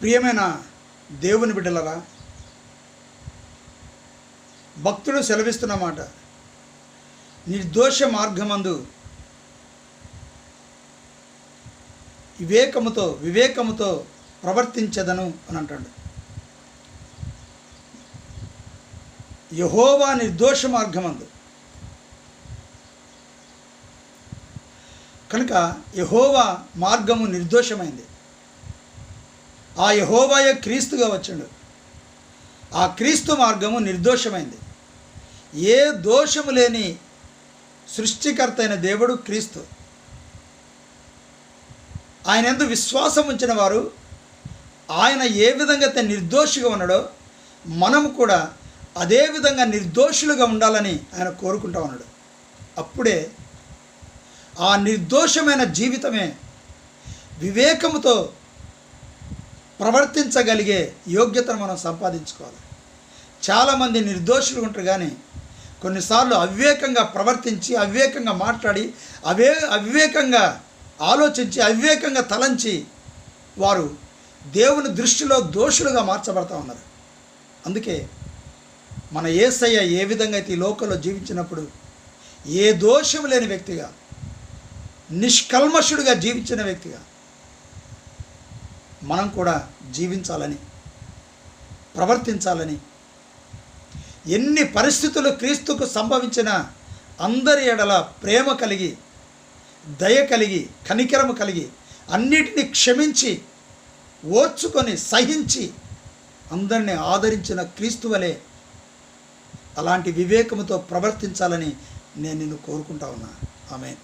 ప్రియమైన దేవుని బిడ్డలరా భక్తుడు సెలవిస్తున్నమాట నిర్దోష మార్గమందు వివేకముతో వివేకముతో ప్రవర్తించదను అని అంటాడు. యహోవా నిర్దోష మార్గమందు. కనుక యహోవా మార్గము నిర్దోషమైంది. ఆ యహోబాయ క్రీస్తుగా వచ్చాడు. ఆ క్రీస్తు మార్గము నిర్దోషమైంది. ఏ దోషము లేని సృష్టికర్త అయిన దేవుడు క్రీస్తు. ఆయన ఎందు విశ్వాసం ఉంచిన వారు ఆయన ఏ విధంగా అయితే నిర్దోషిగా ఉన్నాడో మనము కూడా అదే విధంగా నిర్దోషులుగా ఉండాలని ఆయన కోరుకుంటా ఉన్నాడు. అప్పుడే ఆ నిర్దోషమైన జీవితమే వివేకముతో ప్రవర్తించగలిగే యోగ్యతను మనం సంపాదించుకోవాలి. చాలామంది నిర్దోషులు ఉంటారు కానీ కొన్నిసార్లు అవివేకంగా ప్రవర్తించి అవివేకంగా మాట్లాడి అవే అవివేకంగా ఆలోచించి అవివేకంగా తలంచి వారు దేవుని దృష్టిలో దోషులుగా మార్చబడతా ఉన్నారు. అందుకే మన ఏసయ్య ఏ విధంగా అయితే ఈ లోకంలో జీవించినప్పుడు ఏ దోషం లేని వ్యక్తిగా నిష్కల్మషుడిగా జీవించిన వ్యక్తిగా మనం కూడా జీవించాలని ప్రవర్తించాలని ఎన్ని పరిస్థితులు క్రీస్తుకు సంభవించిన అందరి ఎడల ప్రేమ కలిగి దయ కలిగి కనికరము కలిగి అన్నిటినీ క్షమించి ఓర్చుకొని సహించి అందరిని ఆదరించిన క్రీస్తు వలె అలాంటి వివేకముతో ప్రవర్తించాలని నేను నిన్ను కోరుకుంటా ఉన్నా. ఆమె